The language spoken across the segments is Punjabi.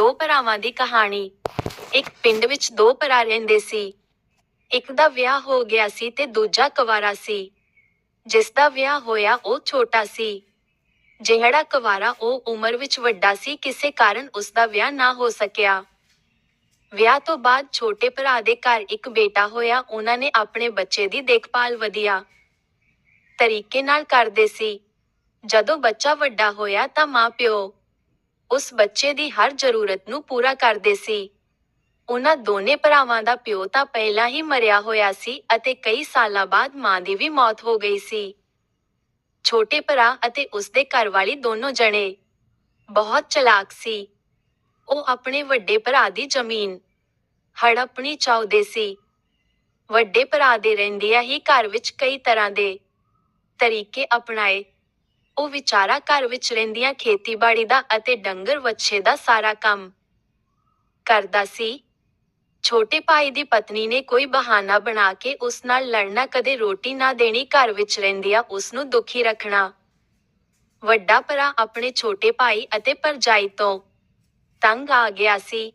ਦੋ ਭਰਾਵਾਂ ਦੀ ਕਹਾਣੀ। ਇੱਕ ਪਿੰਡ ਵਿੱਚ ਦੋ ਭਰਾ ਰਹਿੰਦੇ ਸੀ। ਇੱਕ ਦਾ ਵਿਆਹ ਹੋ ਗਿਆ ਸੀ ਤੇ ਦੂਜਾ ਕੁਵਾਰਾ ਸੀ। ਜਿਸ ਦਾ ਵਿਆਹ ਹੋਇਆ ਉਹ ਛੋਟਾ ਸੀ। ਜਿਹੜਾ ਕੁਵਾਰਾ ਉਹ ਉਮਰ ਵਿੱਚ ਵੱਡਾ ਸੀ, ਕਿਸੇ ਕਾਰਨ ਉਸ ਦਾ ਵਿਆਹ ਨਾ ਹੋ ਸਕਿਆ। ਵਿਆਹ ਤੋਂ ਬਾਅਦ ਛੋਟੇ ਭਰਾ ਦੇ ਘਰ ਇੱਕ ਬੇਟਾ ਹੋਇਆ, ਉਹਨਾਂ ਨੇ ਆਪਣੇ ਬੱਚੇ ਦੀ ਦੇਖਭਾਲ ਵਧੀਆ ਤਰੀਕੇ ਨਾਲ ਕਰਦੇ ਸੀ। ਜਦੋਂ ਬੱਚਾ ਵੱਡਾ ਹੋਇਆ ਤਾਂ ਮਾਂ ਪਿਓ ਉਸ ਬੱਚੇ ਦੀ ਹਰ ਜ਼ਰੂਰਤ ਨੂੰ ਪੂਰਾ ਕਰਦੇ ਸੀ। ਉਹਨਾਂ ਦੋਨੇ ਭਰਾਵਾਂ ਦਾ ਪਿਓ ਤਾਂ ਪਹਿਲਾਂ ਹੀ ਮਰਿਆ ਹੋਇਆ ਸੀ ਅਤੇ ਕਈ ਸਾਲਾਂ ਬਾਅਦ ਮਾਂ ਦੀ ਵੀ ਮੌਤ ਹੋ ਗਈ ਸੀ। ਛੋਟੇ ਭਰਾ ਅਤੇ ਉਸਦੇ ਘਰਵਾਲੀ ਦੋਨੋਂ ਜਣੇ ਬਹੁਤ ਚਲਾਕ ਸੀ। ਉਹ ਆਪਣੇ ਵੱਡੇ ਭਰਾ ਦੀ ਜ਼ਮੀਨ ਹੜਪਣੀ ਚਾਹੁੰਦੇ ਸੀ। ਵੱਡੇ ਭਰਾ ਦੇ ਰਹਿੰਦਿਆਂ ਹੀ ਘਰ ਵਿੱਚ ਕਈ ਤਰ੍ਹਾਂ ਦੇ ਤਰੀਕੇ ਅਪਣਾਏ ਉਹ ਵਿਚਾਰਾ ਘਰ ਵਿੱਚ ਰਹਿੰਦੀਆਂ ਖੇਤੀਬਾੜੀ ਦਾ ਅਤੇ ਡੰਗਰ ਵੱਛੇ ਦਾ ਸਾਰਾ ਕੰਮ ਕਰਦਾ ਸੀ। ਛੋਟੇ ਭਾਈ ਦੀ ਪਤਨੀ ਨੇ ਕੋਈ ਬਹਾਨਾ ਬਣਾ ਕੇ ਉਸ ਨਾਲ ਲੜਨਾ ਕਦੇ ਰੋਟੀ ਨਾ ਦੇਣੀ, ਘਰ ਵਿੱਚ ਰਹਿੰਦਿਆਂ ਉਸਨੂੰ ਦੁਖੀ ਰੱਖਣਾ। ਵੱਡਾ ਭਰਾ ਆਪਣੇ ਛੋਟੇ ਭਾਈ ਅਤੇ ਭਰਜਾਈ ਤੋਂ ਤੰਗ ਆ ਗਿਆ ਸੀ।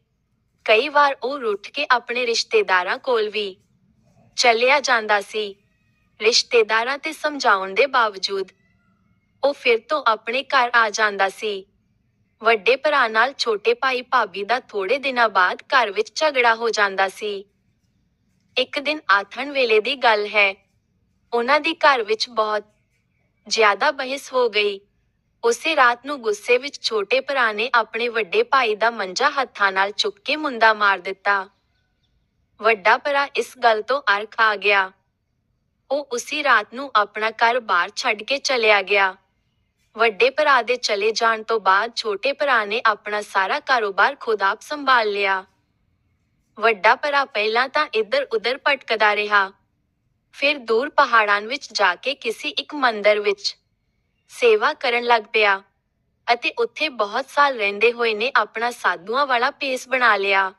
ਕਈ ਵਾਰ ਉਹ ਰੁੱਠ ਕੇ ਆਪਣੇ ਰਿਸ਼ਤੇਦਾਰਾਂ ਕੋਲ ਵੀ ਚਲਿਆ ਜਾਂਦਾ ਸੀ। ਰਿਸ਼ਤੇਦਾਰਾਂ ਤੇ ਸਮਝਾਉਣ ਦੇ ਬਾਵਜੂਦ ਉਹ ਫਿਰ ਤੋਂ ਆਪਣੇ ਘਰ ਆ ਜਾਂਦਾ ਸੀ। ਵੱਡੇ ਭਰਾ ਨਾਲ ਛੋਟੇ ਭਾਈ ਭਾਬੀ ਦਾ ਥੋੜੇ ਦਿਨਾਂ ਬਾਅਦ ਘਰ ਵਿੱਚ ਝਗੜਾ ਹੋ ਜਾਂਦਾ ਸੀ। ਇੱਕ ਦਿਨ ਆਥਣ ਵੇਲੇ ਦੀ ਗੱਲ ਹੈ। ਉਹਨਾਂ ਦੀ ਘਰ ਵਿੱਚ ਬਹੁਤ ਜ਼ਿਆਦਾ ਬਹਿਸ ਹੋ ਗਈ। ਉਸੇ ਰਾਤ ਨੂੰ ਗੁੱਸੇ ਵਿੱਚ ਛੋਟੇ ਭਰਾ ਨੇ ਆਪਣੇ ਵੱਡੇ ਭਾਈ ਦਾ ਮੰਜਾ ਹੱਥਾਂ ਨਾਲ ਚੁੱਕ ਕੇ ਮੁੰਦਾ ਮਾਰ ਦਿੱਤਾ। ਵੱਡਾ ਭਰਾ ਇਸ ਗੱਲ ਤੋਂ ਅਰਖ ਆ ਗਿਆ। ਉਹ ਉਸੇ ਰਾਤ ਨੂੰ ਆਪਣਾ ਘਰ ਬਾਹਰ ਛੱਡ ਕੇ ਚਲਿਆ ਗਿਆ। ਵੱਡੇ ਭਰਾ ਦੇ ਚਲੇ ਜਾਣ ਤੋਂ ਬਾਅਦ ਛੋਟੇ ਭਰਾ ਨੇ ਆਪਣਾ ਸਾਰਾ ਕਾਰੋਬਾਰ ਖੁਦ ਆਪ ਸੰਭਾਲ ਲਿਆ। ਵੱਡਾ ਭਰਾ ਪਹਿਲਾਂ ਤਾਂ ਇੱਧਰ-ਉੱਧਰ ਭਟਕਦਾ ਰਿਹਾ। ਫਿਰ ਦੂਰ ਪਹਾੜਾਂ ਵਿੱਚ ਜਾ ਕੇ ਕਿਸੇ ਇੱਕ ਮੰਦਰ ਵਿੱਚ ਸੇਵਾ ਕਰਨ ਲੱਗ ਪਿਆ ਅਤੇ ਉੱਥੇ ਬਹੁਤ ਸਾਲ ਰਹਿੰਦੇ ਹੋਏ ਨੇ ਆਪਣਾ ਸਾਧੂਆਂ ਵਾਲਾ ਭੇਸ ਬਣਾ ਲਿਆ।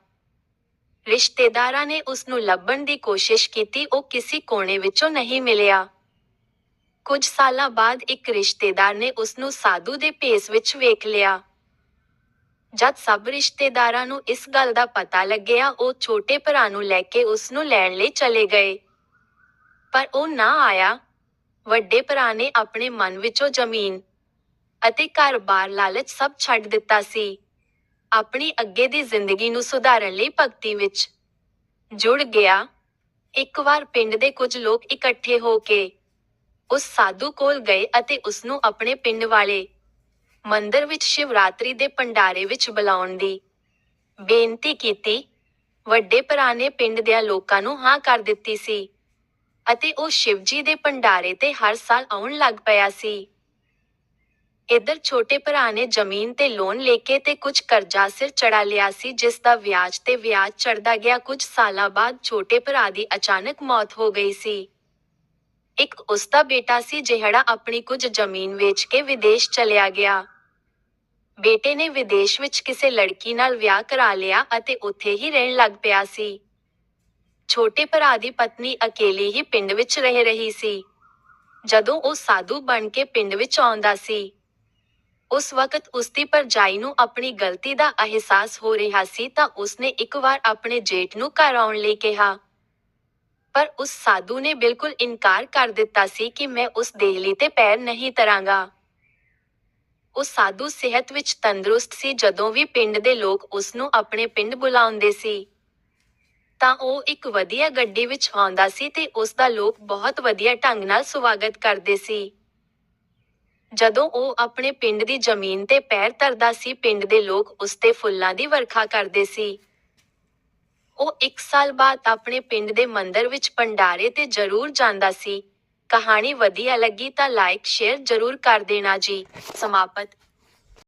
ਰਿਸ਼ਤੇਦਾਰਾਂ ਨੇ ਉਸ ਨੂੰ ਲੱਭਣ ਦੀ ਕੋਸ਼ਿਸ਼ ਕੀਤੀ, ਉਹ ਕਿਸੇ ਕੋਨੇ ਵਿੱਚੋਂ ਨਹੀਂ ਮਿਲਿਆ। ਕੁਝ ਸਾਲਾਂ ਬਾਅਦ ਇੱਕ ਰਿਸ਼ਤੇਦਾਰ ਨੇ ਉਸ ਨੂੰ ਸਾਧੂ ਦੇ ਭੇਸ ਵਿੱਚ ਵੇਖ ਲਿਆ। ਜਦ ਸਭ ਰਿਸ਼ਤੇਦਾਰਾਂ ਨੂੰ ਇਸ ਗੱਲ ਦਾ ਪਤਾ ਲੱਗਿਆ, ਉਹ ਛੋਟੇ ਭਰਾ ਨੂੰ ਲੈ ਕੇ ਉਸ ਨੂੰ ਲੈਣ ਲਈ ਚਲੇ ਗਏ। ਪਰ ਉਹ ਨਾ ਆਇਆ। ਵੱਡੇ ਭਰਾ ਨੇ ਆਪਣੇ ਮਨ ਵਿੱਚੋਂ ਜ਼ਮੀਨ ਅਤੇ ਘਰ-ਬਾਰ ਲਾਲਚ ਸਭ ਛੱਡ ਦਿੱਤਾ ਸੀ। ਆਪਣੀ ਅੱਗੇ ਦੀ ਜ਼ਿੰਦਗੀ ਨੂੰ ਸੁਧਾਰਨ ਲਈ ਭਗਤੀ ਵਿੱਚ ਜੁੜ ਗਿਆ। ਇੱਕ ਵਾਰ ਪਿੰਡ ਦੇ ਕੁਝ ਲੋਕ ਇਕੱਠੇ ਹੋ ਕੇ ਉਸ ਸਾਧੂ ਕੋਲ ਗਏ ਅਤੇ ਉਸਨੂੰ ਆਪਣੇ ਪਿੰਡ ਵਾਲੇ ਮੰਦਰ ਵਿੱਚ ਸ਼ਿਵਰਾਤਰੀ ਦੇ ਭੰਡਾਰੇ ਵਿੱਚ ਬੁਲਾਉਣ ਦੀ ਬੇਨਤੀ ਕੀਤੀ। ਵੱਡੇ ਭਰਾ ਨੇ ਪਿੰਡ ਦੇ ਲੋਕਾਂ ਨੂੰ ਹਾਂ ਕਰ ਦਿੱਤੀ ਸੀ ਅਤੇ ਉਹ ਸ਼ਿਵਜੀ ਦੇ ਭੰਡਾਰੇ ਤੇ ਹਰ ਸਾਲ ਆਉਣ ਲੱਗ ਪਿਆ ਸੀ। ਇੱਧਰ ਛੋਟੇ ਭਰਾ ਨੇ ਜ਼ਮੀਨ ਤੇ ਲੋਨ ਲੈ ਕੇ ਤੇ ਕੁਝ ਕਰਜ਼ਾ ਸਿਰ ਚੜਾ ਲਿਆ ਸੀ, ਜਿਸ ਦਾ ਵਿਆਜ ਤੇ ਵਿਆਜ ਚੜਦਾ ਗਿਆ ਕੁਝ ਸਾਲਾਂ ਬਾਅਦ ਛੋਟੇ ਭਰਾ ਦੀ ਅਚਾਨਕ ਮੌਤ ਹੋ ਗਈ ਸੀ। ਇੱਕ ਉਸਦਾ ਬੇਟਾ ਸੀ ਜਿਹੜਾ ਆਪਣੀ ਕੁਝ ਜ਼ਮੀਨ ਵੇਚ ਕੇ ਵਿਦੇਸ਼ ਚਲਿਆ ਗਿਆ। ਬੇਟੇ ਨੇ ਵਿਦੇਸ਼ ਵਿੱਚ ਕਿਸੇ ਲੜਕੀ ਨਾਲ ਵਿਆਹ ਕਰਾ ਲਿਆ ਅਤੇ ਉੱਥੇ ਹੀ ਰਹਿਣ ਲੱਗ ਪਿਆ ਸੀ। ਛੋਟੇ ਭਰਾ ਦੀ ਪਤਨੀ ਅਕੇਲੀ ਹੀ ਪਿੰਡ ਵਿੱਚ ਰਹਿ ਰਹੀ ਸੀ। ਜਦੋਂ ਉਹ ਸਾਧੂ ਬਣ ਕੇ ਪਿੰਡ ਵਿੱਚ ਆਉਂਦਾ ਸੀ, ਉਸ ਵਕਤ ਉਸਦੀ ਭਰਜਾਈ ਨੂੰ ਆਪਣੀ ਗਲਤੀ ਦਾ ਅਹਿਸਾਸ ਹੋ ਰਿਹਾ ਸੀ ਤਾਂ ਉਸਨੇ ਇੱਕ ਵਾਰ ਆਪਣੇ ਜੇਠ ਨੂੰ ਘਰ ਆਉਣ ਲਈ ਕਿਹਾ। ਪਰ ਉਸ ਸਾਧੂ ਨੇ ਬਿਲਕੁਲ ਇਨਕਾਰ ਕਰ ਦਿੱਤਾ ਸੀ ਕਿ ਮੈਂ ਉਸ ਦੇਹਲੀ ਤੇ ਪੈਰ ਨਹੀਂ ਤਰਾਂਗਾ। ਉਹ ਸਾਧੂ ਸਿਹਤ ਵਿੱਚ ਤੰਦਰੁਸਤ ਸੀ, ਜਦੋਂ ਵੀ ਪਿੰਡ ਦੇ ਲੋਕ ਉਸ ਆਪਣੇ ਪਿੰਡ ਬੁਲਾਉਂਦੇ ਸੀ। ਤਾਂ ਉਹ ਇੱਕ ਵਧੀਆ ਗੱਡੀ ਵਿੱਚ ਆਉਂਦਾ ਸੀ ਤੇ ਉਸਦਾ ਲੋਕ ਬਹੁਤ ਵਧੀਆ ਢੰਗ ਨਾਲ ਸਵਾਗਤ ਕਰਦੇ ਸੀ। ਜਦੋਂ ਉਹ ਆਪਣੇ ਪਿੰਡ ਦੀ ਜ਼ਮੀਨ ਤੇ ਪੈਰ ਧਰਦਾ ਸੀ, ਪਿੰਡ ਦੇ ਲੋਕ ਉਸ ਫੁੱਲਾਂ ਦੀ ਵਰਖਾ ਕਰਦੇ ਸੀ। ਉਹ ਇੱਕ ਸਾਲ ਬਾਅਦ ਆਪਣੇ ਪਿੰਡ ਦੇ ਮੰਦਿਰ ਵਿੱਚ ਭੰਡਾਰੇ ਤੇ ਜ਼ਰੂਰ ਜਾਂਦਾ ਸੀ। ਕਹਾਣੀ ਵਧੀਆ ਲੱਗੀ ਤਾਂ ਲਾਇਕ ਸ਼ੇਅਰ ਜ਼ਰੂਰ ਕਰ ਦੇਣਾ ਜੀ। ਸਮਾਪਤ